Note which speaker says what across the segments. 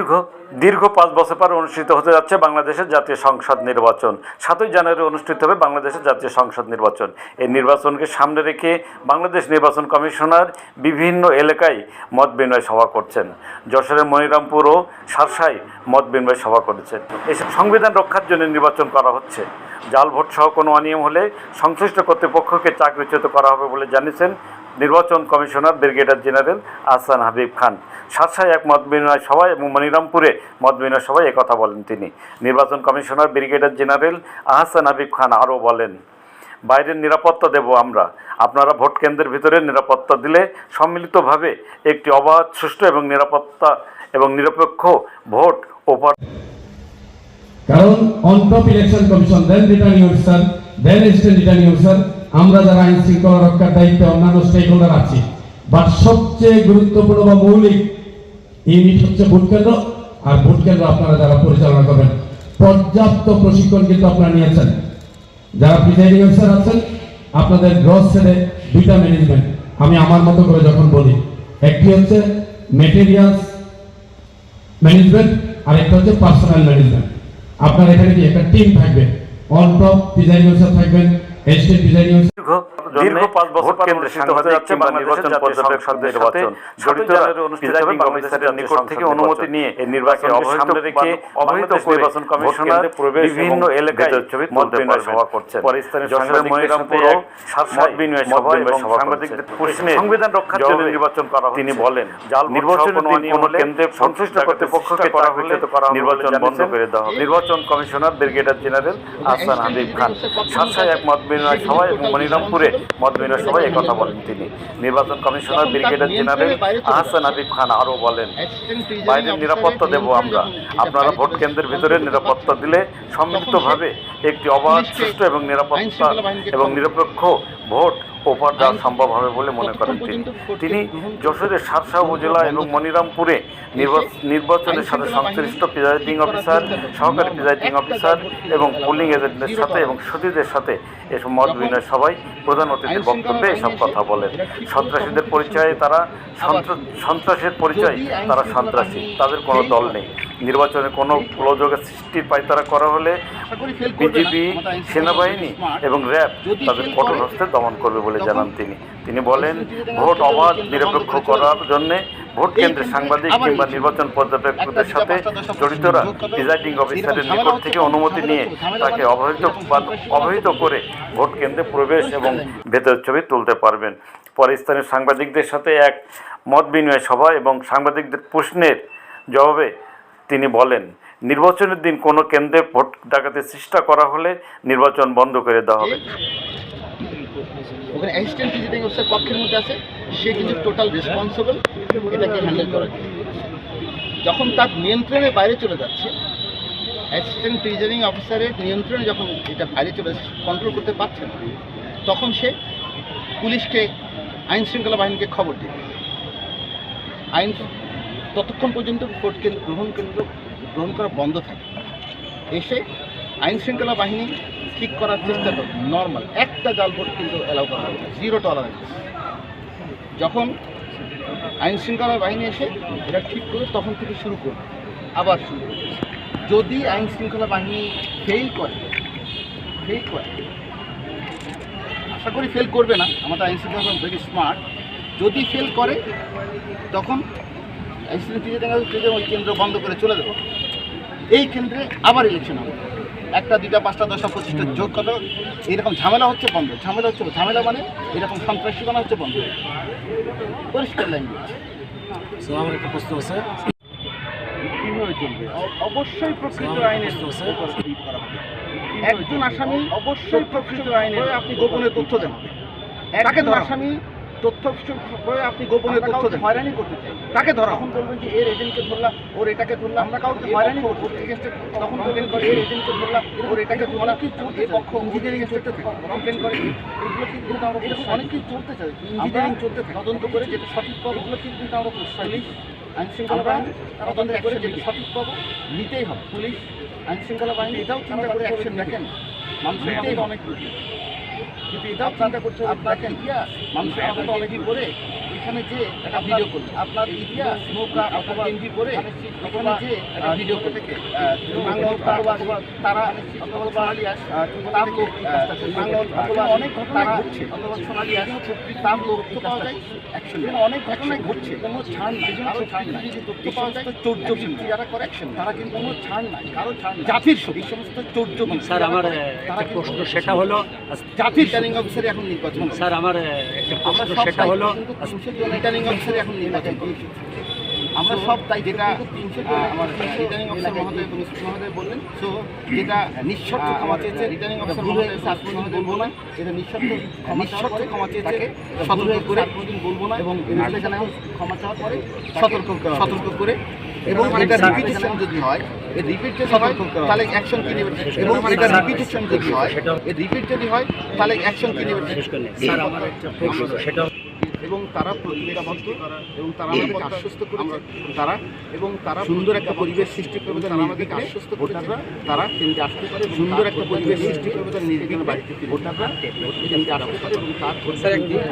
Speaker 1: দীর্ঘ দীর্ঘ পাঁচ বছর পর অনুষ্ঠিত হতে যাচ্ছে বাংলাদেশের জাতীয় সংসদ নির্বাচন। সাতই জানুয়ারি অনুষ্ঠিত হবে বাংলাদেশের জাতীয় সংসদ নির্বাচন। এই নির্বাচনকে সামনে রেখে বাংলাদেশ নির্বাচন কমিশনার বিভিন্ন এলাকায় মত বিনিময় সভা করছেন। যশোরের মনিরামপুর ও সারসায় মত বিনিময় সভা করেছেন। এসব সংবিধান রক্ষার জন্য নির্বাচন করা হচ্ছে। জাল ভোট সহ কোনো অনিয়ম হলে সংশ্লিষ্ট কর্তৃপক্ষকে চাকরিচ্যুত করা হবে বলে জানিয়েছেন নির্বাচন commissioner brigadier general Ahsan Habib Khan. সাতসায় এক মত বিনিময় সভায় এবং মনিরামপুরে মত বিনিময় সভায় একথা বলেন তিনি। নির্বাচন commissioner brigadier general Ahsan Habib Khan আরও বলেন, বাইরের নিরাপত্তা দেব আমরা। আপনারা ভোট কেন্দ্রের ভিতরে নিরাপত্তা দিলে সম্মিলিতভাবে একটি অবাধ, সুষ্ঠু এবং নিরাপত্তা এবং নিরপেক্ষ ভোট ওপর
Speaker 2: কারণ on top election commission then returning officer then returning officer আমরা যারা আইন শৃঙ্খলা রক্ষার দায়িত্বে অন্যান্য স্টেক হোল্ডার আছি বাট সবচেয়ে গুরুত্বপূর্ণ বা মৌলিক ইউনিট হচ্ছে ভোট কেন্দ্র, আর ভোট কেন্দ্র আপনারা যারা পরিচালনা করবেন, পর্যাপ্ত প্রশিক্ষণ কিন্তু আপনারা নিয়েছেন। যারা প্রিজাইডিং অফিসার আছেন, আপনাদের গ্রস সেটে দুইটা ম্যানেজমেন্ট আমি আমার মতো করে যখন বলি, একটি হচ্ছে মেটেরিয়ালস ম্যানেজমেন্ট আর একটা হচ্ছে পার্সোনাল ম্যানেজমেন্ট আপনার এখানে কি একটা টিম থাকবে অন টপ ডিজাইন অফিসার থাকবেন
Speaker 1: দীর্ঘ দীর্ঘ পাঁচ বছর পর অনুষ্ঠিত হতে যাচ্ছে বাংলাদেশের নির্বাচন নির্বাচন জড়িত অনুষ্ঠিত হবে নিকট থেকে অনুমতি নিয়ে এই নির্বাচন সামনে রেখে অবহিত নির্বাচন কমিশনার বিভিন্ন এলাকায় মত বিনিময় সভা করছেন। পরে স্থানীয় যশোরের মনিরামপুর মত বিনিময় সভা এবং সাংবাদিকদের প্রশ্নে সংবিধান রক্ষার জন্য নির্বাচন করা তিনি বলেন জাল নির্বাচন কোনো কেন্দ্রে সংশ্লিষ্ট কর্তৃপক্ষকে করা হলে নির্বাচন বন্ধ করে দেওয়া নির্বাচন commissioner brigadier general Ahsan Habib Khan সাতসায় এক মত বিনিময় সভায় এবং মনিরামপুরে মত বিনিময় সভায় একথা বলেন তিনি। নির্বাচন commissioner brigadier general Ahsan Adib Khan আরও বলেন, বাইরের নিরাপত্তা দেব আমরা। আপনারা ভোট কেন্দ্রের ভিতরে নিরাপত্তা দিলে সম্মিলিতভাবে একটি অবাধ, সুষ্ঠু এবং নিরাপত্তা এবং নিরপেক্ষ ভোট ওপার দেওয়া সম্ভব হবে বলে মনে করেন তিনি। তিনি যশোরের সারসা উপজেলা এবং মনিরামপুরে নির্বা- নির্বাচনের সাথে সংশ্লিষ্ট প্রিজাইডিং অফিসার সহকারী প্রিজাইডিং অফিসার এবং পোলিং এজেন্টদের সাথে এবং সতীদের সাথে এসব মত বিনিময় সবাই প্রধান অতিথির বক্তব্যে এসব কথা বলেন। সন্ত্রাসীদের পরিচয়ে তারা সন্ত্র- সন্ত্রাসের পরিচয় তারা সন্ত্রাসী তাদের কোনো দল নেই। নির্বাচনে কোনো গোলযোগের সৃষ্টির পায়তারা করা হলে বিজেপি, সেনাবাহিনী এবং র্যাব তাদের কঠোর হস্তে দমন করবে বলে জানান তিনি। তিনি বলেন, ভোট অবাধ, নিরপেক্ষ করার জন্যে ভোট কেন্দ্রে সাংবাদিক কিংবা নির্বাচন পর্যবেক্ষকদের সাথে জড়িতরা প্রিজাইডিং অফিসারের নিকট থেকে অনুমতি নিয়ে তাকে অবহিত অবহিত করে ভোট কেন্দ্রে প্রবেশ এবং ভেতরের ছবি তুলতে পারবেন। পরে স্থানীয় সাংবাদিকদের সাথে এক মত বিনিময় সভা এবং সাংবাদিকদের প্রশ্নের জবাবে তিনি বলেন, নির্বাচনের দিন কোনো কেন্দ্রে ভোট ডাকাতির চেষ্টা করা হলে নির্বাচন বন্ধ করে দেওয়া হবে।
Speaker 3: ওখানে অ্যাসিস্ট্যান্ট মধ্যে আছে, সে কিন্তু টোটাল যখন তার নিয়ন্ত্রণের বাইরে চলে যাচ্ছে অ্যাসিস্ট্যান্ট প্রিজাইডিং অফিসারের নিয়ন্ত্রণে যখন এটা বাইরে চলে কন্ট্রোল করতে পারছে না, তখন সে পুলিশকে আইন শৃঙ্খলা বাহিনীকে খবর দেবে। আইন ততক্ষণ পর্যন্ত ভোট কেন্দ্র, গ্রহণ কেন্দ্র গ্রহণ করা বন্ধ থাকে। এসে আইন শৃঙ্খলা বাহিনী ঠিক করার চেষ্টা করবে নর্মাল একটা জাল ভোট কিন্তু অ্যালাউ করা হবে জিরো টলারেন্স যখন আইন শৃঙ্খলা বাহিনী এসে এটা ঠিক করে তখন থেকে শুরু করবে আবার শুরু যদি আইন শৃঙ্খলা বাহিনী ফেল করে ফেল করে, আশা করি ফেল করবে না, আমাদের আইন শৃঙ্খলা ভেরি স্মার্ট যদি ফেল করে, তখন আইন শৃঙ্খলা ওই কেন্দ্র বন্ধ করে চলে যাবে। এই কেন্দ্রে আবার ইলেকশন হবে। একটা দুইটা পাঁচটা দশটা পঁচিশটা যোগ কত এইরকম ঝামেলা হচ্ছে বন্ধ। ঝামেলা হচ্ছে ঝামেলা মানে এরকম সন্ত্রাসীপনা হচ্ছে বন্ধ। পরিষ্কার ল্যাঙ্গুয়েজ
Speaker 4: আমার একটা প্রশ্ন আছে।
Speaker 3: কীভাবে চলবে? অবশ্যই প্রকৃত আইনের করা হবে। একজন আসামি অবশ্যই প্রকৃত আইনের আপনি গোপনে তথ্য দেন। তাকে ধরা আসামি তথ্য বইয়ে আপনি গোপনে তথ্য হয়রানি করতে চাই। তাকে ধরা তখন বলবেন যে এর এজেন্টকে ধরলাম ওর এটাকে ধরলাম আমরা কাউকে হয়রানি করব তখন বলবেন এর এজেন্টকে ধরলাম ওর এটাকে ধরলাম কি চলতে পক্ষ ইঞ্জিনিয়ারিং চলতে কমপ্লেন করে। এগুলো কিন্তু আমরা অনেক কিছু চলতে চাই ইঞ্জিনিয়ারিং চলতে তদন্ত করে যেটা সঠিক পাবো এগুলো কিন্তু আমরা পুলিশ আইন শৃঙ্খলা বাহিনী তদন্ত করে যেটা সঠিক পাবো নিতেই হবে। পুলিশ আইন শৃঙ্খলা বাহিনী এটাও চিন্তা করে অ্যাকশন দেখেন। মানুষ অনেক কিন্তু এটাও চিন্তা করতে হবে দেখেন মানুষের কথা তো অনেকই করে এখানে যে একটা ভিডিও করলেন। আপনার ইতিহাস নৌকা অথবা গেঞ্জি পরে এখানে যে একটা ভিডিও করতে তারা তার লোক অনেক ঘটনা ঘটছে। তার তথ্য পাওয়া যায়। অ্যাকশন অনেক ঘটনায় ঘটছে। কোনো ছাড় নাই কারও ছাড় নাই। তথ্য পাওয়া যায় চৌর্য যারা করে অ্যাকশন তারা কিন্তু কোনো ছাড় নাই কারও ছাড় জাতির এই সমস্ত চৌর্য
Speaker 4: স্যার আমার
Speaker 3: তারা
Speaker 4: একটা প্রশ্ন সেটা হলো
Speaker 3: জাতির রিটার্নিং অফিসার এখন নির্বাচন
Speaker 4: স্যার আমার একটা প্রশ্ন সেটা হলো
Speaker 3: রিটার্নিং অফিসার এখন নির্বাচন করছি আমরা সব তাই যেটা আমার রিটার্নিং অফিসার মহোদয় কমিশন মহোদয় বললেন তো যেটা নিঃশর্ত ক্ষমা চেয়েছে রিটার্নিং অফিসার মহোদয় শাসন মহোদয় বলব না যেটা নিঃশর্ত নিঃশর্ত ক্ষমা চেয়েছে সতর্ক করে কোনোদিন বলব না এবং ক্ষমা চাওয়ার পরে সতর্ক সতর্ক করে এবং এটা রিপিটেশন যদি হয় এই রিপিট যদি হয় তাহলে অ্যাকশন কি নেবে? এবং এটা রিপিটেশন যদি হয় এই রিপিট যদি হয় তাহলে অ্যাকশন কি নেবে?
Speaker 4: স্যার আমার একটা প্রশ্ন সেটা
Speaker 3: এবং তারা প্রতিজ্ঞাবদ্ধ এবং তারা আমাদেরকে আশ্বস্ত করেছে। তারা এবং তারা সুন্দর একটা পরিবেশ সৃষ্টি করবে তারা আমাদেরকে আশ্বস্ত ভোটাররা তারা কেন্দ্রে আসতে পারে সুন্দর একটা পরিবেশ সৃষ্টি করবে তারা নির্বিঘ্নে বাড়িতে ভোটাররা কেন্দ্রে আসতে পারে এবং তার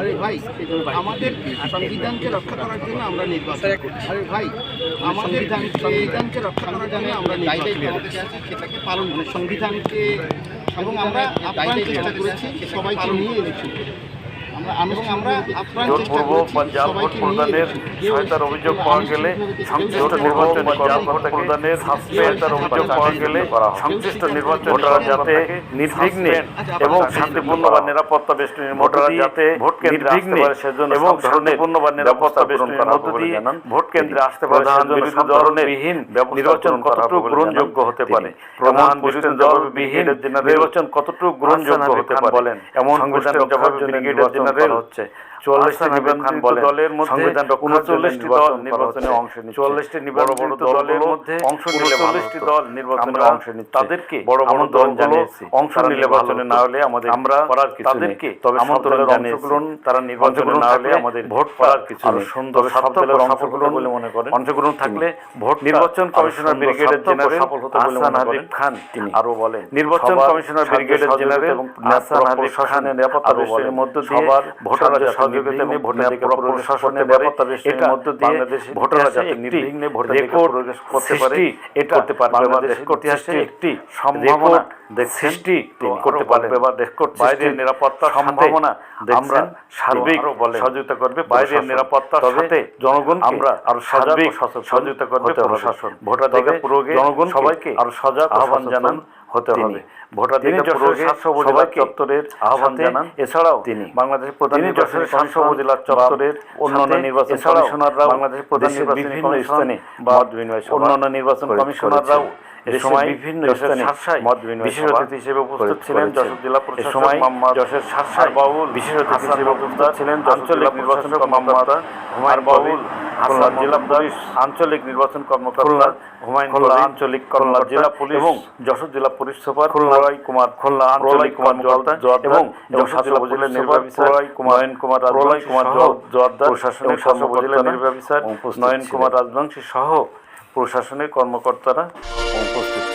Speaker 3: আরে ভাই আমাদের সংবিধানকে রক্ষা করার জন্য আমরা নির্বাচন করছি। আরে ভাই আমাদের সংবিধানকে রক্ষা করার জন্য আমরা নির্বাচন করছি। সেটাকে পালন সংবিধানকে এবং আমরা আপ্রাণ চেষ্টা করেছি সবাইকে নিয়ে ইলেকশন করি আমরা এবং আমরা আপ্রাণ চেষ্টা
Speaker 1: জোরপূর্বক
Speaker 3: করেছি
Speaker 1: বা জাল ভোট প্রদানের সহায়তার অভিযোগ পাওয়া গেলে সংশ্লিষ্ট নির্বাচন ভোট প্রদানের সহায়তার অভিযোগ পাওয়া গেলে সংশ্লিষ্ট নির্বাচন ভোটাররা যাতে নির্বিঘ্নে এবং শান্তিপূর্ণ বা নিরাপত্তা বেষ্টনীর ভোটাররা যাতে ভোট কেন্দ্রে আসতে পারে সেজন্য এবং শান্তিপূর্ণ বা নিরাপত্তা বেষ্টনীর মধ্য দিয়ে ভোট কেন্দ্রে আসতে পারে ধরনের বিহীন নির্বাচন কতটুকু গ্রহণযোগ্য হতে পারে? বিরোধী দল বিহীন নির্বাচন কতটুকু গ্রহণযোগ্য হতে পারে? বলেন এমন সংবিধান জবাব ব্রিগেডের জেনারেল হচ্ছে চুয়াল্লিশটি নির্বাচন দলের মধ্যে দল নির্বাচনে অংশ বড় বড় দলের মধ্যে অংশ দল নির্বাচনে অংশ তাদেরকে বড় বড় দল জানিয়েছি। অংশ নির্বাচনে না হলে আমাদের আমরা করার কিছু তাদেরকে তবে আমন্ত্রণ জানিয়েছিলেন তারা নির্বাচনে না হলে আমাদের ভোট করার কিছু সুন্দর সব অংশগ্রহণ বলে মনে করেন অংশগ্রহণ থাকলে ভোট নির্বাচন কমিশনার ব্রিগেডের জেনারেল সফল হতে বলে মনে করেন খান তিনি। আরও বলেন। নির্বাচন কমিশনার ব্রিগেডের জেনারেল এবং হাবিব নিরাপত্তা বেষ্টনীর মধ্য দিয়ে ভোটাররা সহযোগিতা এবং ভোটাধিকার প্রশাসনের নিরাপত্তা বেষ্টনীর মধ্য দিয়ে ভোটাররা যাতে নির্বিঘ্নে ভোটাধিকার প্রয়োগ করতে পারে এটা করতে পারবে বাংলাদেশ ইতিহাসে একটি সম্ভাবনা সৃষ্টি করতে পারবে বা দেশ বাইরের নিরাপত্তার সম্ভাবনা আমরা সার্বিক সহযোগিতা করবে বাইরের নিরাপত্তার সাথে জনগণ আমরা আরও সার্বিক সহযোগিতা করবে প্রশাসন। ভোটাধিকার প্রয়োগে জনগণ সবাইকে আরও সজাগ আহ্বান জানান হতে হবে। ভোটাধিকার প্রয়োগে চত্বরের আহ্বান জানান এছাড়াও তিনি। বাংলাদেশের প্রধান নির্বাচনী সাতশো উপজেলা চত্বরের অন্যান্য নির্বাচন কমিশনাররাও বাংলাদেশের প্রধান বিভিন্ন স্থানে মত বিনিময় অন্যান্য নির্বাচন কমিশনাররাও এ সময় বিভিন্ন স্থানে মত বিনিময় বিশেষ অতিথি হিসেবে উপস্থিত ছিলেন যশোর জেলা প্রশাসক সময় যশোর সাতসার বাউল বিশেষ অতিথি হিসেবে উপস্থিত ছিলেন আঞ্চলিক নির্বাচন কর্মকর্তা হুমায়ুন বাউল খুলনা জেলা পুলিশ আঞ্চলিক নির্বাচন কর্মকর্তা হুমায়ুন খুলনা আঞ্চলিক খুলনা জেলা পুলিশ এবং যশোর জেলা পুলিশ সুপার খুলনাই কুমার খুলনা আঞ্চলিক কুমার জোয়ারদার এবং যশোর জেলা উপজেলা নির্বাহী অফিসার কুমার নয়ন কুমার প্রলয় কুমার জোয়ারদার প্রশাসনিক শাসন উপজেলা নির্বাহী নয়ন কুমার রাজবংশী সহ প্রশাসনের কর্মকর্তারা উপস্থিত